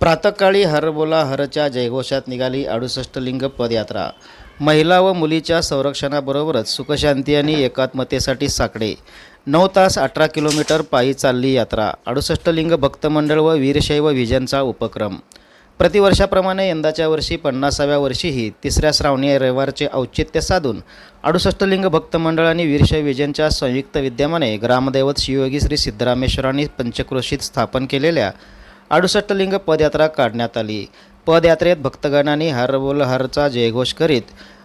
प्रातकाळी हरबोला हरच्या जयघोषात निघाली अडुसष्ट लिंग पदयात्रा. महिला व मुलीच्या संरक्षणाबरोबरच सुखशांती आणि एकात्मतेसाठी साकडे. नऊ तास अठरा किलोमीटर पायी चालली यात्रा. अडुसष्ट लिंग भक्तमंडळ व वीरशैव विजनचा उपक्रम. प्रतिवर्षाप्रमाणे यंदाच्या वर्षी पन्नासाव्या वर्षीही तिसऱ्या श्रावणी रविवारचे औचित्य साधून अडुसष्ट लिंग आणि वीरशैव विजनच्या संयुक्त विद्यमाने ग्रामदैवत शिवयोगी श्री सिद्धरामेश्वरांनी पंचक्रोशीत स्थापन केलेल्या अडुसष्ट लिंग पदयात्रा काढण्यात आली. पदयात्रेत भक्तगणांनी हर बोल हरचा जयघोष करीत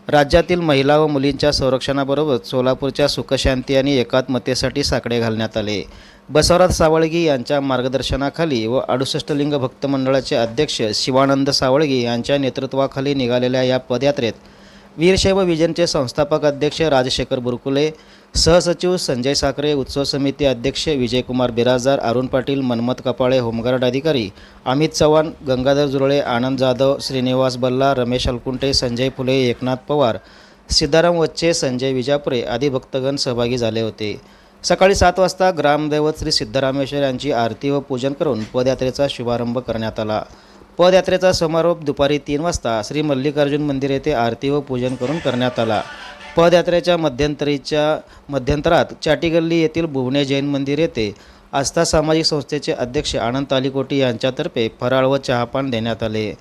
राज्यातील महिला व मुलींच्या संरक्षणाबरोबर सोलापूरच्या सुखशांती आणि एकात्मतेसाठी साकडे घालण्यात आले. बसवराज सावळगी यांच्या मार्गदर्शनाखाली व अडुसष्ट लिंग भक्त मंडळाचे अध्यक्ष शिवानंद सावळगी यांच्या नेतृत्वाखाली निघालेल्या या पदयात्रेत वीरशैव विजनचे संस्थापक अध्यक्ष राजशेखर बुरकुले सहसचिव संजय साखरे उत्सव समिती अध्यक्ष विजयकुमार बिराजदार अरुण पाटील मनमत कपाळे होमगार्ड अधिकारी अमित चव्हाण गंगाधर जुरळे आनंद जाधव श्रीनिवास बल्ला रमेश अलकुंटे संजय फुले एकनाथ पवार सिद्धाराम वच्चे संजय विजापुरे आदी भक्तगण सहभागी झाले होते. सकाळी सात वाजता ग्रामदैवत श्री सिद्धरामेश्वर यांची आरती व पूजन करून पदयात्रेचा शुभारंभ करण्यात आला. पदयात्रेचा समारोप दुपारी तीन वाजता श्री मल्लिकार्जुन मंदिर येथे आरती व पूजन करून करण्यात आला. पदयात्रेच्या मध्यंतरीच्या मध्यंतरात चाटीगल्ली येथील भुवने जैन मंदिर येथे आस्था सामाजिक संस्थेचे अध्यक्ष आनंद तालिकोटी यांच्यातर्फे फराळ व चहापान देण्यात आले.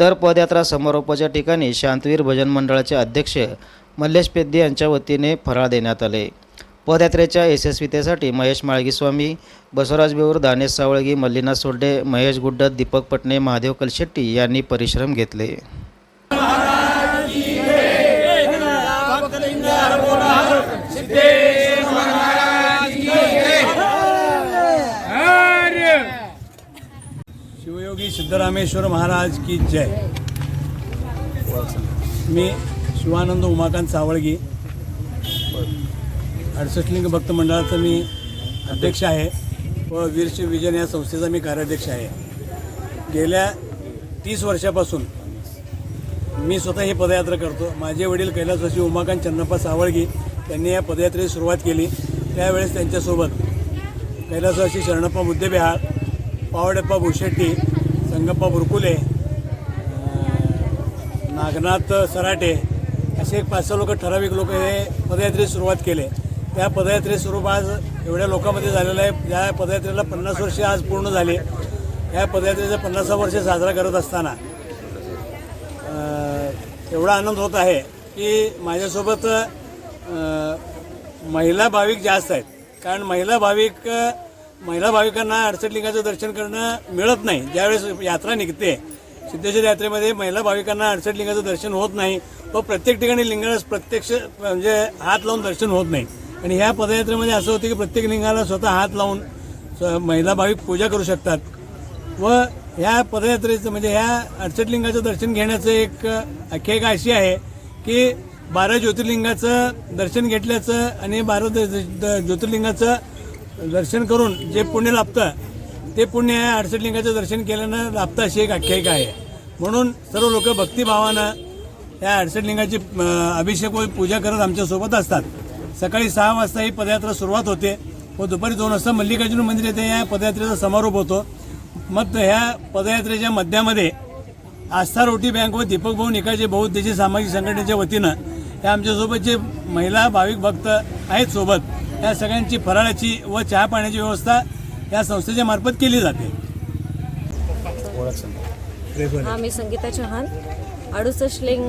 तर पदयात्रा समारोपाच्या ठिकाणी शांतवीर भजन मंडळाचे अध्यक्ष मल्लेश पेद्दी यांच्या वतीने फराळ देण्यात आले. पदयात्रेच्या यशस्वीतेसाठी महेश माळगीस्वामी बसवराज बेऊर दानेश सावळगी मल्लिनाथ सोड्डे महेश गुड्डत दीपक पटणे महादेव कलशेट्टी यांनी परिश्रम घेतले. श्री सिद्धरामेश्वर महाराज की जय. मी शिवानंद उमाकांत सावळगी. अडसष्टलिंग भक्त मंडळाचा मी अध्यक्ष आहे. व वीरशिव विजन या संस्थेचा मी कार्याध्यक्ष आहे. गेल्या तीस वर्षापासून मी स्वतः ही पदयात्रा करतो. माझे वडील कैलासवासी उमाकांत चन्नप्पा सावळगी त्यांनी या पदयात्रेची सुरुवात केली. त्यावेळेस त्यांच्यासोबत कैलासवासी शरणप्पा मुद्देबिहाळ पावडप्पा भुशेट्टी संगप्पा बुरकुले नागनाथ सराटे असे एक पाच सहा लोक ठराविक लोक हे पदयात्रेची सुरुवात केले. त्या पदयात्रे स्वरूप आज एवढ्या लोकांमध्ये झालेलं आहे. या पदयात्रेला पन्नास वर्षे आज पूर्ण झाले. या पदयात्रेचं पन्नासा वर्ष साजरा करत असताना एवढा आनंद होत आहे की माझ्यासोबत महिला भाविक जास्त आहेत. कारण महिला भाविक महिला भाविकांना अडचणलिंगाचं दर्शन करणं मिळत नाही. ज्यावेळेस यात्रा निघते सिद्धेश्वर यात्रेमध्ये महिला भाविकांना अडचणलिंगाचं दर्शन होत नाही व प्रत्येक ठिकाणी लिंगाला प्रत्यक्ष म्हणजे हात लावून दर्शन होत नाही. आणि ह्या पदयात्रेमध्ये असं होतं की प्रत्येक लिंगाला स्वतः हात लावून महिला भाविक पूजा करू शकतात. व ह्या पदयात्रेचं म्हणजे ह्या अडचणलिंगाचं दर्शन घेण्याचं एक आख्यायिका अशी आहे की बारा ज्योतिर्लिंगाचं दर्शन घेतल्याचं आणि बारा द- ज्योतिर्लिंगाचं दर्शन करून जे पुण्य लाभतं ते पुण्य या अडचण दर्शन केल्यानं लाभतं अशी एक आख्यायिका आहे. म्हणून सर्व लोक भक्तिभावानं या अडसठलिंगाची अभिषेक व पूजा करत आमच्यासोबत असतात. सकाळी सहा वाजता ही पदयात्रा सुरुवात होते व दुपारी दोन वाजता मल्लिकार्जुन मंदिर येथे या पदयात्रेचा समारोप होतो. मग ह्या पदयात्रेच्या मध्यामध्ये आस्था रोटी बँक व दीपक भाऊ निकाजी बहुउद्देशीय सामाजिक संघटनेच्या वतीनं या आमच्यासोबत जे महिला भाविक भक्त आहेत सोबत या सगळ्यांची फराळाची व चहा पाण्याची व्यवस्था या संस्थेच्या मार्फत केली जाते. हा मी संगीता चव्हाण अडुसष्ट लिंग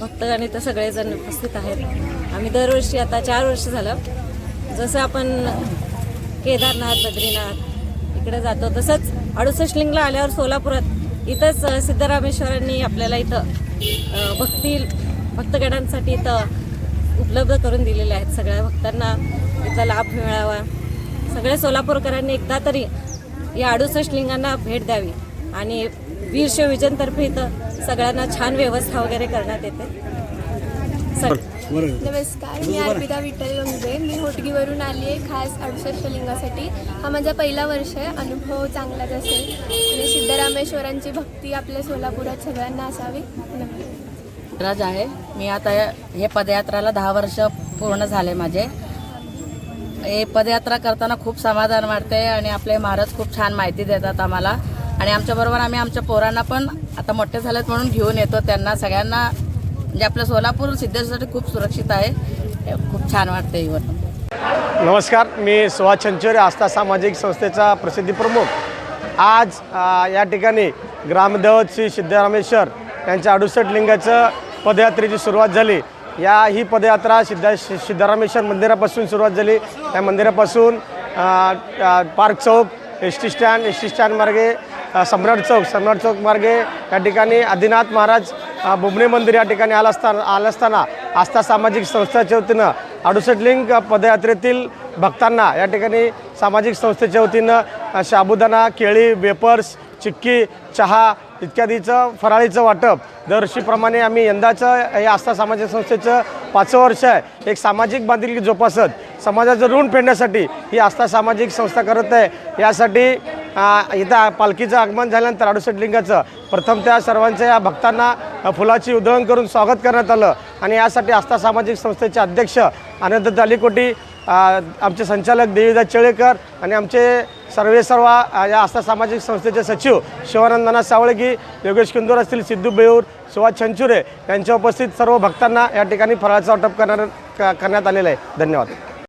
भक्तगण इथं सगळेजण उपस्थित आहेत. आम्ही दरवर्षी आता चार वर्ष झालं. जसं आपण केदारनाथ बद्रीनाथ इकडे जातो तसंच अडुसष्ट लिंगला आल्यावर सोलापुरात इथंच सिद्धरामेश्वरांनी आपल्याला इथं भक्ती भक्तगणांसाठी इथं उपलब्ध करून दिलेले आहेत. सगळ्या भक्तांना इथं लाभ मिळावा. सगळ्या सोलापूरकरांनी एकदा तरी या अडुसष्ट लिंगांना भेट द्यावी आणि वीरशैव विजनतर्फे इथं सगळ्यांना छान व्यवस्था वगैरे करण्यात येते. सग नमस्कार मी अर्पिता विठ्ठल गंगवे. मी होटगीवरून आली आहे खास अडुसष्ट लिंगासाठी. हा माझा पहिला वर्ष आहे. अनुभव चांगलाच असेल आणि सिद्धरामेश्वरांची भक्ती आपल्या सोलापुरात सगळ्यांना असावी. नमस्कार. राज आहे. मी आता हे पदयात्राला दहा वर्ष पूर्ण झाले माझे. हे पदयात्रा करताना खूप समाधान वाटते आणि आपले महाराज खूप छान माहिती देतात आम्हाला. आणि आमच्याबरोबर आम्ही आमच्या पोरांना पण आता मोठे झालेत म्हणून घेऊन येतो. त्यांना सगळ्यांना म्हणजे आपलं सोलापूर सिद्धेश्वरसाठी खूप सुरक्षित आहे. खूप छान वाटतं इव्हन. नमस्कार मी सुहास छंचोरे आस्था सामाजिक संस्थेचा प्रसिद्धी प्रमुख. आज या ठिकाणी ग्रामदेवत श्री सिद्धरामेश्वर यांच्या अडुसष्ट लिंगाचं पदयात्रेची सुरुवात झाली. या ही पदयात्रा सिद्धा सिद्धारामेश्वर मंदिरापासून सुरुवात झाली. या मंदिरापासून पार्क चौक S T stand S T stand मार्गे सम्राट चौक सम्राट चौक मार्गे या ठिकाणी आदिनाथ महाराज बुबणे मंदिर या ठिकाणी आला असताना आलं असताना आस्था सामाजिक संस्थेच्या वतीनं अडुसष्ट लिंग पदयात्रेतील भक्तांना या ठिकाणी सामाजिक संस्थेच्या वतीनं अ, साबुदाणा केळी वेपर्स चिक्की चहा इत्यादीचं फराळीचं वाटप. दरवर्षीप्रमाणे आम्ही यंदाचं हे आस्था सामाजिक संस्थेचं पाचवं वर्ष आहे. एक सामाजिक बांधिलकी जोपासत समाजाचं ऋण फेडण्यासाठी ही आस्था सामाजिक संस्था करत आहे. यासाठी इथं पालखीचं आगमन झाल्यानंतर अडुसठ लिंगाचं प्रथम त्या सर्वांच्या या भक्तांना फुलाची उधळण करून स्वागत करण्यात आलं. आणि यासाठी आस्था सामाजिक संस्थेचे अध्यक्ष आनंद तालिकोटी आमचे संचालक देवीदास चेळेकर आणि आमचे सर्वे सर्व या आस्था सामाजिक संस्थेचे सचिव शिवानंदना सावळगी योगेश किंदूर असतील सिद्धू बेऊर सुभाष छंचुरे यांच्या उपस्थित सर्व भक्तांना या ठिकाणी फराळाचं वाटप करणार क- करण्यात आलेलं आहे. धन्यवाद.